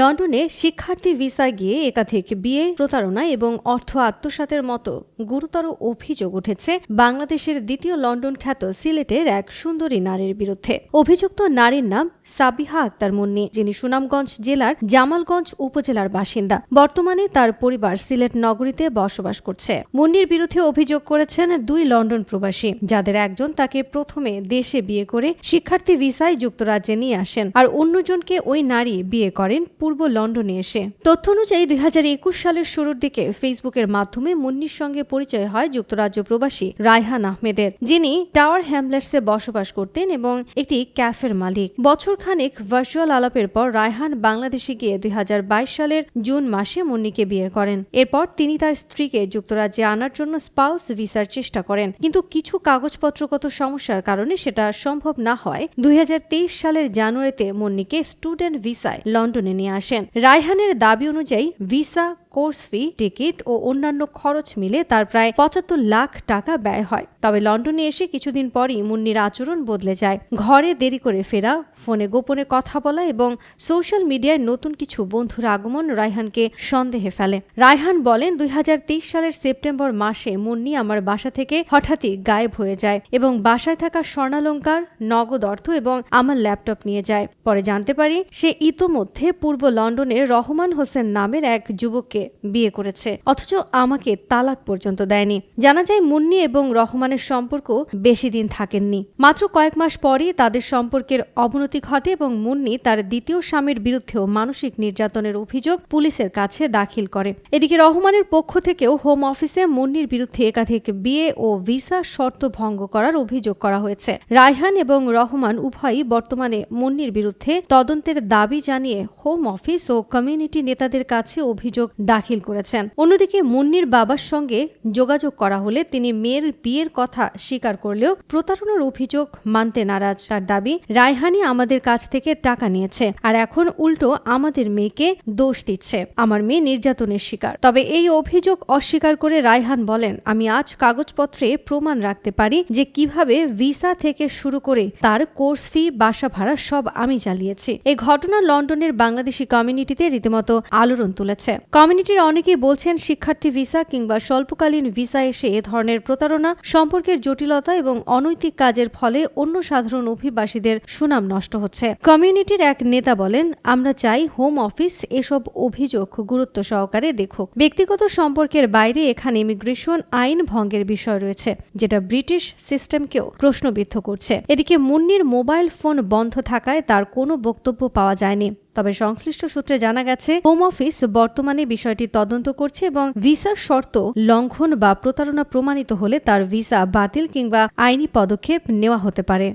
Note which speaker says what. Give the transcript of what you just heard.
Speaker 1: লন্ডনে শিক্ষার্থী ভিসায় গিয়ে একাধিক বিয়ে প্রতারণা এবং অর্থ আত্মসাতের মতো গুরুতর অভিযোগ উঠেছে বাংলাদেশের দ্বিতীয় লন্ডন খ্যাত সিলেটের এক সুন্দরী নারীর বিরুদ্ধে। অভিযুক্ত নারীর নাম সাবিহা আক্তার মুন্নি, যিনি সুনামগঞ্জ জেলার জামালগঞ্জ উপজেলার বাসিন্দা। বর্তমানে তার পরিবার সিলেট নগরীতে বসবাস করছে। মুন্নির বিরুদ্ধে অভিযোগ করেছেন দুই লন্ডন প্রবাসী, যাদের একজন তাকে প্রথমে দেশে বিয়ে করে শিক্ষার্থী ভিসায় যুক্তরাজ্যে নিয়ে আসেন, আর অন্যজনকে ওই নারী বিয়ে করেন পূর্ব লন্ডনে এসে। তথ্য অনুযায়ী দুই হাজার একুশ সালের শুরুর দিকে ফেসবুকের মাধ্যমে মুন্নির সঙ্গে পরিচয় হয় যুক্তরাজ্য প্রবাসী রায়হান আহমেদের, যিনি টাওয়ার হ্যামলেটসে বসবাস করতেন এবং একটি ক্যাফের মালিক। বছর খানেক ভার্চুয়াল আলাপের পর রায়হান বাংলাদেশে গিয়ে দুই হাজার বাইশ সালের জুন মাসে মুন্নিকে বিয়ে করেন। এরপর তিনি তার স্ত্রীকে যুক্তরাজ্যে আনার জন্য স্পাউস ভিসার চেষ্টা করেন। কিন্তু কিছু কাগজপত্রগত সমস্যার কারণে সেটা সম্ভব না হয়। দুই হাজার তেইশ সালের জানুয়ারিতে মুন্নিকে স্টুডেন্ট ভিসায় লন্ডনে নিয়ে আসেন। রায়হানের দাবি অনুযায়ী ভিসা কোর্স ফি, টিকিট ও অন্যান্য খরচ মিলে তার প্রায় পঁচাত্তর লাখ টাকা ব্যয় হয়। তবে লন্ডনে এসে কিছুদিন পরই মুন্নির আচরণ বদলে যায়। ঘরে দেরি করে ফেরা, ফোনে গোপনে কথা বলা এবং সোশ্যাল মিডিয়ায় নতুন কিছু বন্ধুর আগমন রায়হানকে সন্দেহে ফেলে। রায়হান বলেন, দুই হাজার তেইশ সালের সেপ্টেম্বর মাসে মুন্নি আমার বাসা থেকে হঠাৎই গায়েব হয়ে যায় এবং বাসায় থাকা স্বর্ণালঙ্কার, নগদ অর্থ এবং আমার ল্যাপটপ নিয়ে যায়। পরে জানতে পারি, সে ইতোমধ্যে পূর্ব লন্ডনের রহমান হোসেন নামের এক যুবককে বিয়ে করেছে। অথচ আমাকে তালাক পর্যন্ত দেয়নি। জানা যায় মুন্নি এবং রহমানের সম্পর্ক বেশি দিন থাকেননি। মাত্র কয়েক মাস পরই তাদের সম্পর্কের অবনতি ঘটে এবং মুন্নি তার দ্বিতীয় স্বামীর বিরুদ্ধেও মানসিক নির্যাতনের অভিযোগ পুলিশের কাছে দাখিল করে। এদিকে রহমানের পক্ষ থেকেও হোম অফিসে মুন্নির বিরুদ্ধে একাধিক বিয়ে ও ভিসা শর্ত ভঙ্গ করার অভিযোগ করা হয়েছে। রায়হান এবং রহমান উভয়ই বর্তমানে মুন্নির বিরুদ্ধে তদন্তের দাবি জানিয়ে হোম অফিস ও কমিউনিটি নেতাদের কাছে অভিযোগ দাখিল করেছেন। অন্যদিকে মুন্নির বাবার সঙ্গে যোগাযোগ করা হলে তিনি মেয়ের বিয়ের কথা স্বীকার করলেও প্রতারণার অভিযোগ মানতে নারাজ। তার দাবি, রায়হানি আমাদের কাছ থেকে টাকা নিয়েছে আর এখন উল্টো আমাদের মেয়েকে দোষ দিচ্ছে। আমার মেয়ে নির্যাতনের শিকার। তবে এই অভিযোগ অস্বীকার করে রায়হান বলেন, আমি আজ কাগজপত্রে প্রমাণ রাখতে পারি যে কীভাবে ভিসা থেকে শুরু করে তার কোর্স ফি, বাসা ভাড়া সব আমি চালিয়েছি। এই ঘটনা লন্ডনের বাংলাদেশি কমিউনিটিতে রীতিমতো আলোড়ন তুলেছে। কমিউনিটির অনেকেই বলছেন শিক্ষার্থী ভিসা কিংবা স্বল্পকালীন ভিসা এসে এ ধরনের প্রতারণা, সম্পর্কের জটিলতা এবং অনৈতিক কাজের ফলে অন্য সাধারণ অভিবাসীদের সুনাম নষ্ট হচ্ছে। কমিউনিটির এক নেতা বলেন, আমরা চাই হোম অফিস, এসব অভিযোগ গুরুত্ব সহকারে দেখুক। ব্যক্তিগত সম্পর্কের বাইরে এখানে ইমিগ্রেশন আইন ভঙ্গের বিষয় রয়েছে, যেটা ব্রিটিশ সিস্টেমকেও প্রশ্নবিদ্ধ করছে। এদিকে মুন্নির মোবাইল ফোন বন্ধ থাকায় তার কোনো বক্তব্য পাওয়া যায়নি। তবে সংশ্লিষ্ট সূত্রে জানা গেছে, হোম অফিস বর্তমানে বিষয়টি তদন্ত করছে এবং ভিসার শর্ত লঙ্ঘন বা প্রতারণা প্রমাণিত হলে তার ভিসা বাতিল কিংবা আইনি পদক্ষেপ নেওয়া হতে পারে।